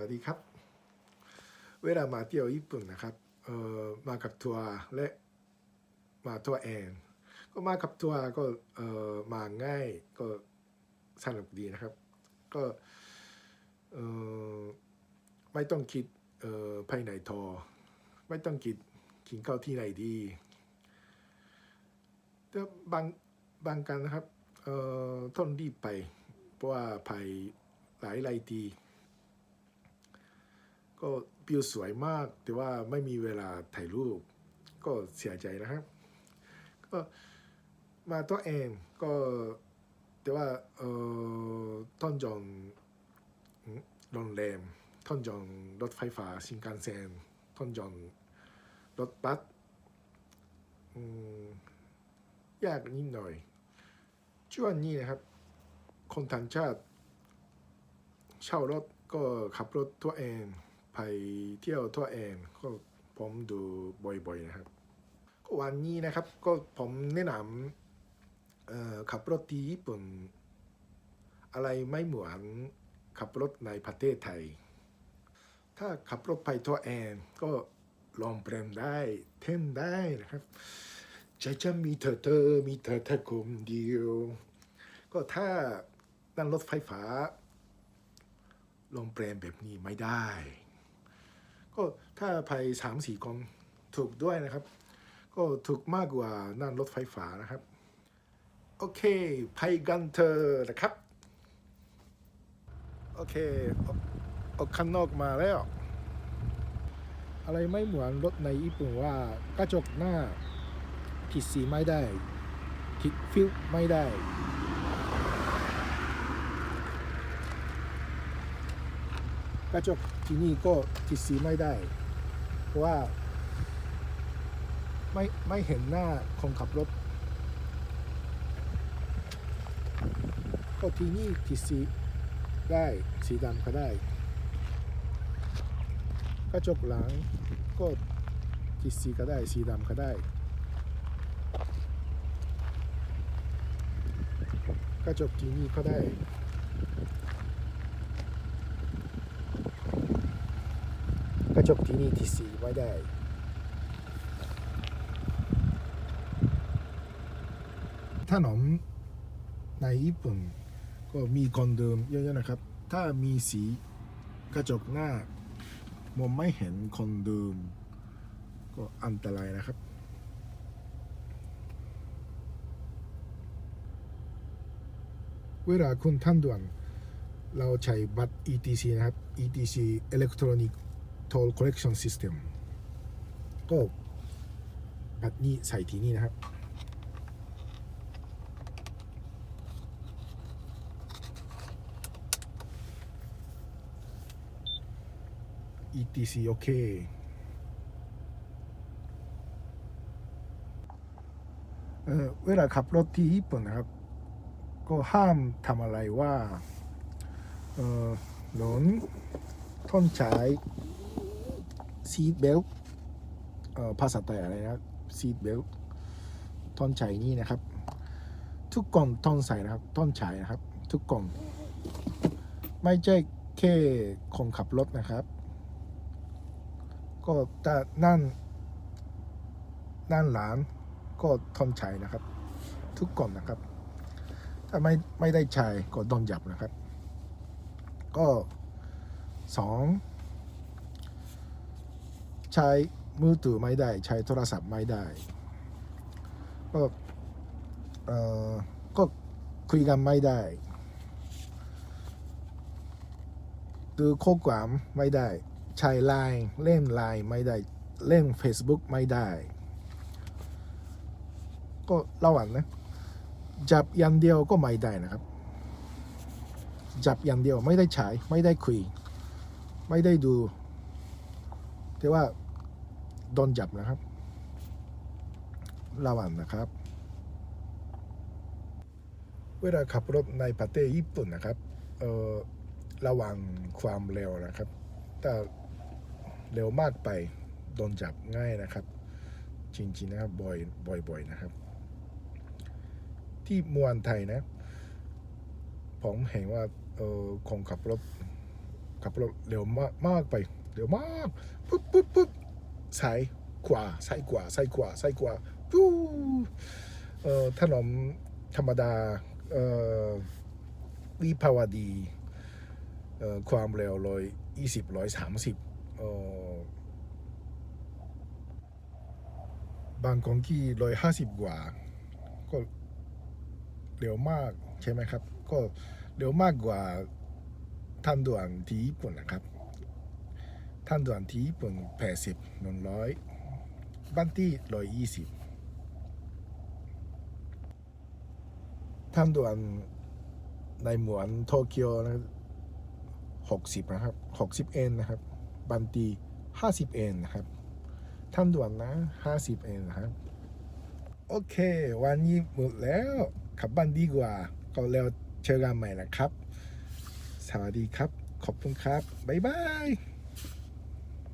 วัสดีครับ เวลามาเที่ยวญี่ปุ่นนะครับเอ่อมากับทัวร์และมาทัวร์เองก็มากับทัวร์ก็เอ่อมาง่ายก็สนุกดีนะครับ ก็เอ่อไม่ต้องคิดเอ่อภายในทอ ไม่ต้องคิดกินข้าวที่ไหนดีแต่บางบางกันนะครับเอ่อต้องรีบไป เพราะว่าไปหลายหลายที ก็วิวสวยมาก แต่ว่าไม่มีเวลาถ่ายรูป ก็เสียใจนะครับ ก็มาตัวเองก็แต่ว่าเอ่อท่อนจองโรงแรมท่อนจองรถไฟฟ้าชินคันเซ็นท่อนจองรถบัสยากนิดหน่อยช่วงนี้นะครับ คนต่างชาติ เช่ารถก็ขับรถตัวเอง ไปเที่ยวตัวเองก็ผมดูบ่อยๆนะครับ ก็วันนี้นะครับก็ผมแนะนำขับรถที่ญี่ปุ่น อะไรไม่เหมือนขับรถในประเทศไทย ถ้าขับรถไปตัวเองก็ลองเปรมได้เท่นได้นะครับใจจะมีเธอเธอมีเธอเธอคนเดียว ก็ถ้านั่งรถไฟฟ้าลงแปลนแบบนี้ไม่ได้ ก็ถ้าไปสามสี่คนถูกด้วยนะครับ ก็ถูกมากกว่านั่งรถไฟฟ้านะครับ โอเคไปกันเถอะนะครับ โอเคออกออกข้างนอกมาแล้ว อะไรไม่เหมือนรถในญี่ปุ่นว่ากระจกหน้าติดสีไม่ได้ติดฟิลไม่ได้ กระจกที่นี่ก็ติดสีไม่ได้ เพราะว่าไม่ไม่เห็นหน้าคนขับรถ ก็ที่นี่ติดสีได้สีดำก็ได้ กระจกหลังก็ติดสีก็ได้สีดำก็ได้ กระจกที่นี่ก็ได้ กระจกที่นี่ที่สีไม่ได้ถนนในญี่ปุ่นก็มีคนเดิมเยอะๆนะครับ ถ้ามีสีกระจกหน้ามองไม่เห็นคนเดิม ก็อันตรายนะครับ เวลาคุณท่านด่วนเราใช้บัตร ETC นะครับ ETC Electronic Toll Collection System ก็บัตรนี้ใส่ที่นี่นะครับ ETC โอเค เวลาขับรถที่ญี่ปุ่นนะครับ ก็ห้ามทำอะไรว่าหนุนท่อนใช้ ซีทเบลภาษาไทยอะไรนะซีทเบลท่อนใช้นี่นะครับ ทุกกล่องท่อนใส่นะครับท่อนใช้นะครับ ทุกกล่องไม่ใช่แค่คนขับรถนะครับ ก็ถ้านั่นนั่นหลานก็ท่อนใช้นะครับ ทุกกล่องนะครับ ถ้าไม่ไม่ได้ใช้ก็โดนจับนะครับ ก็สอง ใช้มือถือไม่ได้ ใช้โทรศัพท์ไม่ได้ ก็เอ่อก็คุยกันไม่ได้ดูข้อความไม่ได้ ใช้ไลน์เล่นไลน์ไม่ได้ เล่น Facebook ไม่ได้ ก็ระหว่างนะ จับอย่างเดียวก็ไม่ได้นะครับ จับอย่างเดียวไม่ได้ใช้ไม่ได้คุย ไม่ได้ดูแต่ว่า โดนจับนะครับ ระวังนะครับ เวลาขับรถในประเทศญี่ปุ่นนะครับเอ่อระวังความเร็วนะครับ ถ้าเร็วมากไปโดนจับง่ายนะครับ จริงๆนะครับบ่อยบ่อยๆนะครับ ที่มวนไทยนะ ผมเห็นว่าเออคนขับรถขับรถเร็วมากมากไป เร็วมากปุ๊บปุ๊บปุ๊บ ซ้ายขวาซ้ายขวาซ้ายขวาซ้ายขวาปู้เอ่อถนนธรรมดาเอ่อวิภาวดีเอ่อความเร็วร้อยยี่สิบร้อยสามสิบเอ่อบางของที่ร้อยห้าสิบกว่าก็เร็วมากใช่ไหมครับ ก็เร็วมากกว่าทางด่วนที่ญี่ปุ่นนะครับ ท่างด่วนที่ญี่ปุ่นแปดสิบหนึ่งร้อยบ้านที่ร้อยยี่สิบท่างด่วนในหมวนโตเกียวนะหกสิบนะครับหกสิบเอ็นนะครับ บันตีห้าสิบเอ็นนะครับ ท่างด่วนนะห้าสิบเอ็นนะครับ โอเค วันนี้หมดแล้วกลับบ้านดีกว่า ก็แล้วเจอกันใหม่นะครับ สวัสดีครับ ขอบคุณครับ บ๊ายบาย